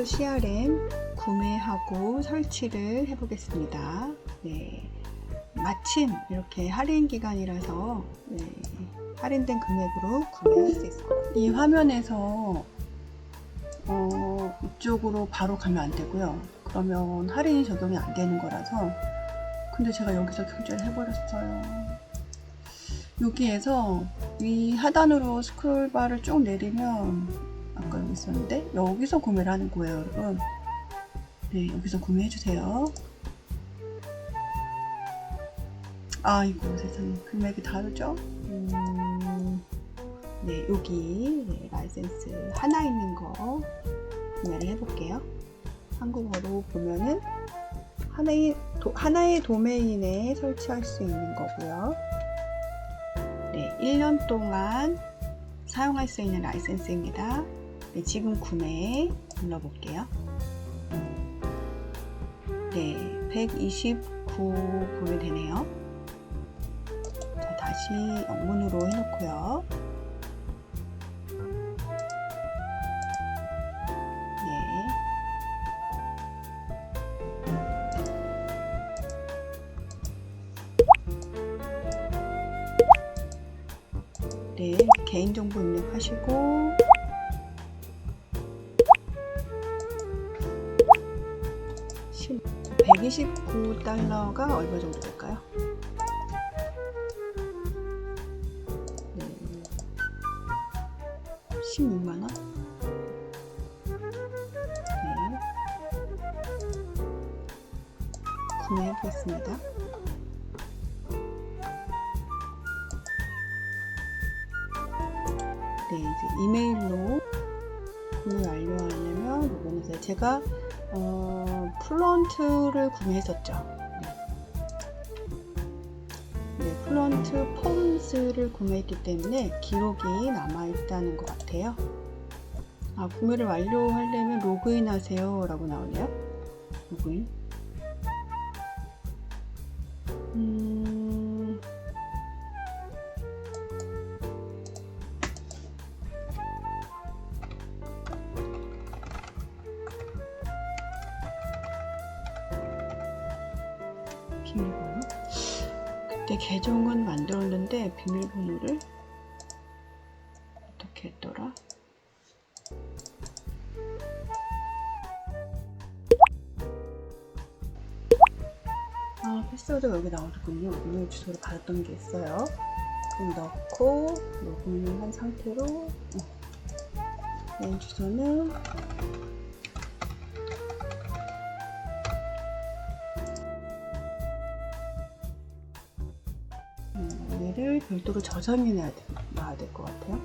지금부터 CRM 구매하고 설치를 해보겠습니다. 네. 마침 이렇게 할인 기간이라서 네, 할인된 금액으로 구매할 수 같아요. 이 화면에서 어, 이쪽으로 바로 가면 안 되고요. 그러면 할인이 적용이 안 되는 거라서 근데 제가 여기서 결제를 해버렸어요. 여기에서 위 하단으로 스크롤바를 쭉 내리면 아까 여기 있었는데 여기서 구매를 하는 거예요, 여러분. 네, 여기서 구매해 주세요. 아이고 세상에 금액이 다르죠? 음, 네, 여기 네, 라이센스 하나 있는 거 구매를 해볼게요. 한국어로 보면은 하나의, 도, 하나의 도메인에 설치할 수 있는 거고요. 네, 1년 동안 사용할 수 있는 라이센스입니다. 네, 지금 구매 눌러볼게요. 네, 129 구매되네요. 자, 다시 영문으로 해놓고요. 네. 네, 개인정보 입력하시고, 129달러가 얼마 정도 될까요? 네. 16만원? 네. 구매해 보겠습니다. 네, 이제 이메일로 구매 완료하려면 로그인해서 제가 어, 플런트를 구매했었죠. 네. 네, 플런트 폼스를 구매했기 때문에 기록이 남아있다는 것 같아요. 아, 구매를 완료하려면 로그인 하세요. 라고 나오네요. 로그인. 음, 비밀번호? 그때 계정은 만들었는데 비밀번호를 어떻게 했더라? 아, 패스워드가 여기 나오더군요. 이메일 주소를 받았던 게 있어요. 그럼 넣고 로그인을 한 상태로 어, 메일 주소는 얘를 별도로 저장해 놔야 될 것 같아요.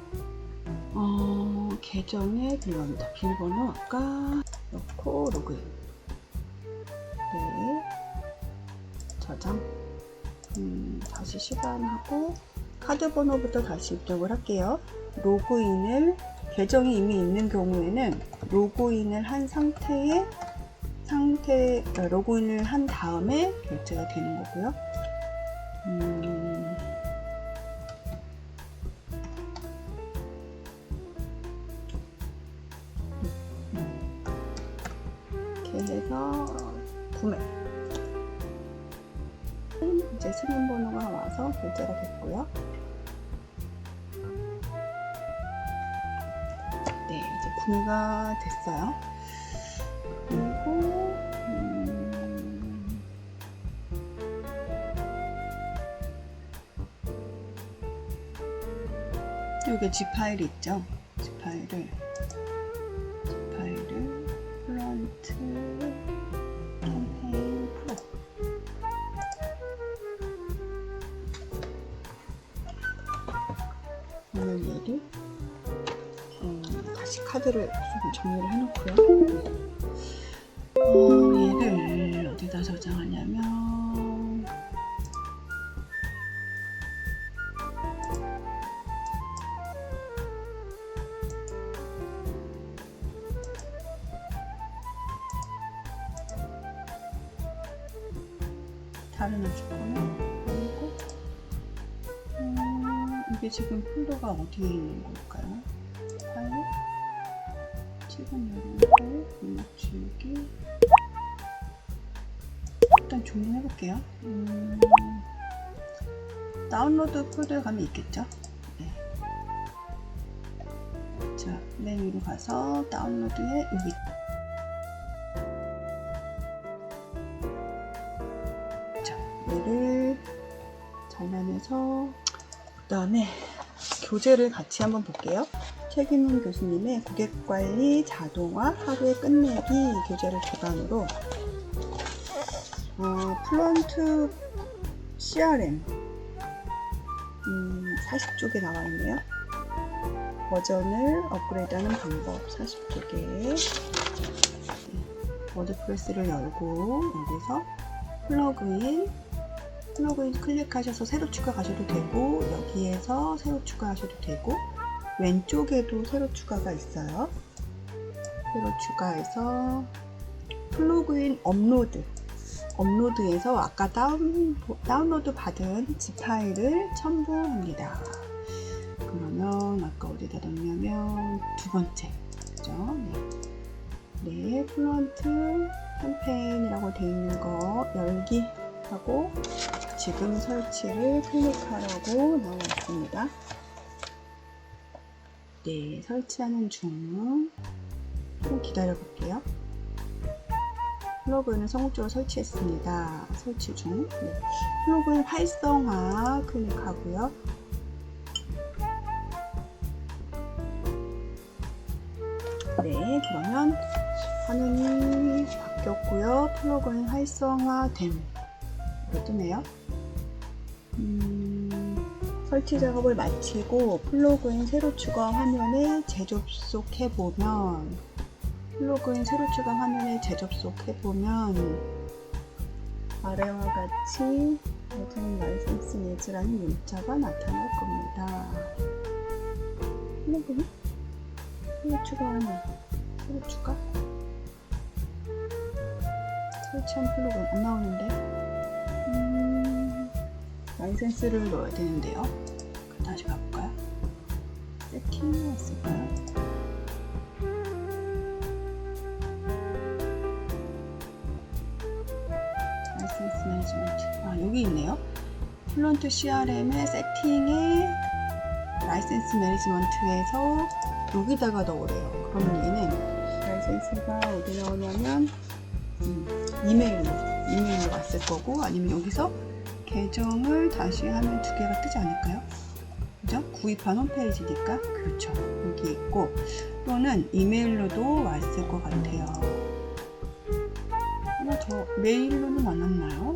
어, 계정에 들어갑니다. 비밀번호 아까 넣고 로그인. 네. 저장. 음, 다시 시간하고 카드 번호부터 다시 입력을 할게요. 로그인을 계정이 이미 있는 경우에는 로그인을 한 상태에 상태 어, 로그인을 한 다음에 결제가 되는 거고요. 이렇게 해서 구매. 이제 승인 번호가 와서 결제가 됐고요. 네, 이제 구매가 됐어요. 그리고 음, 여기 G 파일이 있죠. G 파일을 오늘 얘를 음, 다시 카드를 좀 정리를 해놓고요. 어, 얘를 어디다 저장하냐면 다른 아주머니 그리고 음, 이게 지금 폴더가 어디에 있는 걸까요? 파일 찍은 요령을 맞추기 일단 종료해볼게요. 음, 다운로드 폴더에 가면 있겠죠? 네. 자, 맨 위로 가서 다운로드에 여기 전환해서 그 다음에 교재를 같이 한번 볼게요. 책임은 교수님의 고객관리 자동화 하루의 끝내기 교재를 기반으로 어, 플런트 CRM 음, 40쪽에 나와 있네요. 버전을 업그레이드하는 방법 40쪽에 워드프레스를 열고 여기서 플러그인 플러그인 클릭하셔서 새로 추가하셔도 되고 여기에서 새로 추가하셔도 되고 왼쪽에도 새로 추가가 있어요. 새로 추가해서 플러그인 업로드 업로드에서 아까 다운, 다운로드 받은 지 파일을 첨부합니다. 그러면 아까 어디다 넣냐면 두 번째 그죠? 네. 네, 플런트 캠페인이라고 되어 있는 거 열기 하고 지금 설치를 클릭하라고 나와 있습니다. 네, 설치하는 중. 좀 기다려 볼게요. 플러그인을 성공적으로 설치했습니다. 설치 중. 네. 플러그인 활성화 클릭하고요. 네, 그러면 화면이 바뀌었고요. 플러그인 활성화됨. 뜨네요. 음, 설치 작업을 마치고 플러그인 새로 추가 화면에 재접속해 보면 플러그인 새로 추가 화면에 재접속해 보면 아래와 같이 버전 라이센스 니즈라는 문자가 나타날 겁니다. 플러그인 새로 추가 화면. 새로 추가? 설치한 플러그인 안 나오는데? 음, 라이센스를 넣어야 되는데요. 다시 가볼까요? 세팅이 있을까요? 라이센스 매니지먼트. 아, 여기 있네요. 플런트 CRM의 세팅에 라이센스 매니지먼트에서 여기다가 넣으래요. 그러면 얘는 라이센스가 어디 나오냐면 음, 이메일로 이메일로 왔을 거고 아니면 여기서 계정을 다시 하면 두 개가 뜨지 않을까요? 그죠? 구입한 홈페이지니까 그렇죠. 여기 있고 또는 이메일로도 왔을 것 같아요. 하나 더 메일로는 안 왔나요?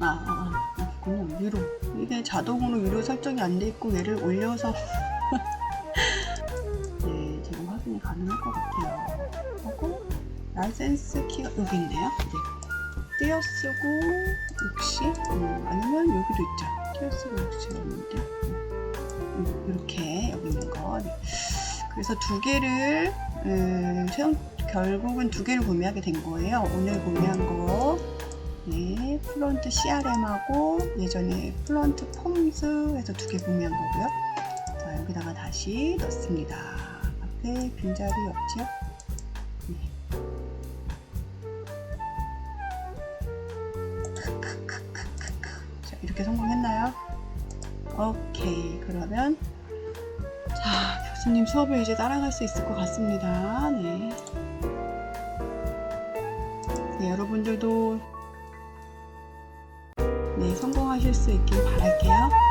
아, 아, 아 여기군요. 위로 이게 자동으로 위로 설정이 안 돼 있고 얘를 올려서 네 지금 확인이 가능할 것 같아요. 하고 라이센스 키가 여기 있네요. 네. 띄어쓰고 역시 음, 아니면 여기도 있죠. 띄어쓰고 역시가 있는데 음, 이렇게 여기 있는 거. 네. 그래서 두 개를 음, 최종 결국은 두 개를 구매하게 된 거예요. 오늘 구매한 거. 네, 플런트 CRM하고 예전에 플런트 폼즈에서 두 개 구매한 거고요. 자, 여기다가 다시 넣습니다. 앞에 빈자리? 네. 자, 이렇게 성공했나요? 오케이. 그러면 자, 교수님 수업을 이제 따라갈 수 있을 것 같습니다. 네. 네, 여러분들도 네, 성공하실 수 있길 바랄게요.